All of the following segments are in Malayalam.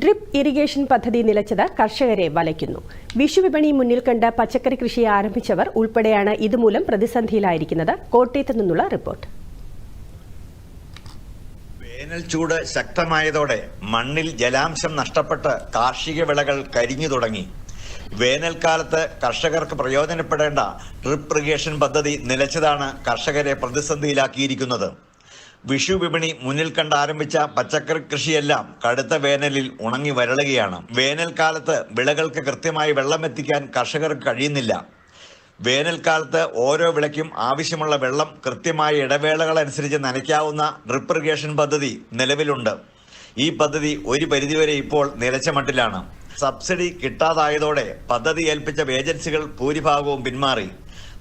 ഡ്രിപ്പ് ഇറിഗേഷൻ പദ്ധതി നിലച്ചത് കർഷകരെ വലയ്ക്കുന്നു. വിഷുവിപണി മുന്നിൽ കണ്ട് പച്ചക്കറി കൃഷി ആരംഭിച്ചവർ ഉൾപ്പെടെയാണ് ഇതുമൂലം പ്രതിസന്ധിയിലായിരിക്കുന്നത്. കോട്ടയത്ത് നിന്നുള്ള റിപ്പോർട്ട്. വേനൽ ചൂട് ശക്തമായതോടെ മണ്ണിൽ ജലാംശം നഷ്ടപ്പെട്ട് കാർഷിക വിളകൾ കരിഞ്ഞു തുടങ്ങി. വേനൽക്കാലത്ത് കർഷകർക്ക് പ്രയോജനപ്പെടേണ്ട ഡ്രിപ്പ് ഇറിഗേഷൻ പദ്ധതി നിലച്ചതാണ് കർഷകരെ പ്രതിസന്ധിയിലാക്കിയിരിക്കുന്നത്. വിഷു വിപണി മുന്നിൽ കണ്ട് ആരംഭിച്ച പച്ചക്കറി കൃഷിയെല്ലാം കടുത്ത വേനലിൽ ഉണങ്ങി വരളുകയാണ്. വേനൽക്കാലത്ത് വിളകൾക്ക് കൃത്യമായി വെള്ളമെത്തിക്കാൻ കർഷകർക്ക് കഴിയുന്നില്ല. വേനൽക്കാലത്ത് ഓരോ വിളയ്ക്കും ആവശ്യമുള്ള വെള്ളം കൃത്യമായ ഇടവേളകളനുസരിച്ച് നനയ്ക്കാവുന്ന ഡ്രിപ്പ് ഇറിഗേഷൻ പദ്ധതി നിലവിലുണ്ട്. ഈ പദ്ധതി ഒരു പരിധിവരെ ഇപ്പോൾ നിലച്ച മട്ടിലാണ്. സബ്സിഡി കിട്ടാതായതോടെ പദ്ധതി ഏൽപ്പിച്ച ഏജൻസികൾ ഭൂരിഭാഗവും പിന്മാറി.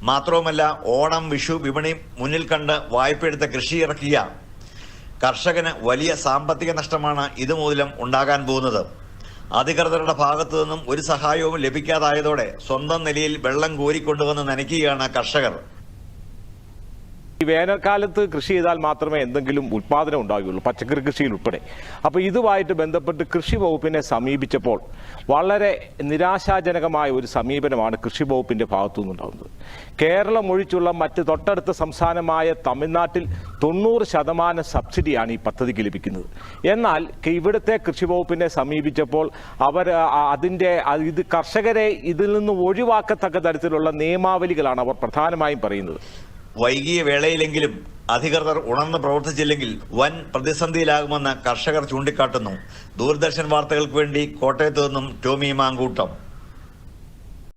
മാത്രവുമല്ല ഓണം വിഷു വിപണി മുന്നിൽ കണ്ട് വായ്പയെടുത്ത കൃഷി ഇറക്കിയ കർഷകന് വലിയ സാമ്പത്തിക നഷ്ടമാണ് ഇതുമൂലം ഉണ്ടാകാൻ പോകുന്നത്. അധികൃതരുടെ ഭാഗത്തു നിന്നും ഒരു സഹായവും ലഭിക്കാതായതോടെ സ്വന്തം നിലയിൽ വെള്ളം കോരിക്കൊണ്ടുവന്ന് നനയ്ക്കുകയാണ് കർഷകർ. ഈ വേനൽക്കാലത്ത് കൃഷി ചെയ്താൽ മാത്രമേ എന്തെങ്കിലും ഉൽപാദനം ഉണ്ടാകുകയുള്ളൂ പച്ചക്കറി കൃഷിയിൽ ഉൾപ്പെടെ. അപ്പോൾ ഇതുമായിട്ട് ബന്ധപ്പെട്ട് കൃഷി വകുപ്പിനെ സമീപിച്ചപ്പോൾ വളരെ നിരാശാജനകമായ ഒരു സമീപനമാണ് കൃഷി വകുപ്പിന്റെ ഭാഗത്തു നിന്നുണ്ടാകുന്നത് കേരളം ഒഴിച്ചുള്ള മറ്റ് തൊട്ടടുത്ത സംസ്ഥാനമായ തമിഴ്നാട്ടിൽ തൊണ്ണൂറ് ശതമാനം സബ്സിഡിയാണ് ഈ പദ്ധതിക്ക് ലഭിക്കുന്നത്. എന്നാൽ ഇവിടുത്തെ കൃഷി വകുപ്പിനെ സമീപിച്ചപ്പോൾ അവർ അതിന്റെ അത് ഇത് കർഷകരെ ഇതിൽ നിന്ന് ഒഴിവാക്കത്തക്ക തരത്തിലുള്ള നിയമാവലികളാണ് അവർ പ്രധാനമായും പറയുന്നത്. വൈകിയ വേളയിലെങ്കിലും അധികൃതർ ഉണർന്ന് പ്രവർത്തിച്ചില്ലെങ്കിൽ വൻ പ്രതിസന്ധിയിലാകുമെന്ന് കർഷകർ ചൂണ്ടിക്കാട്ടുന്നു. ദൂരദർശൻ വാർത്തകൾക്ക് വേണ്ടി കോട്ടയത്തു നിന്നും ടോമി മാങ്കൂട്ടം.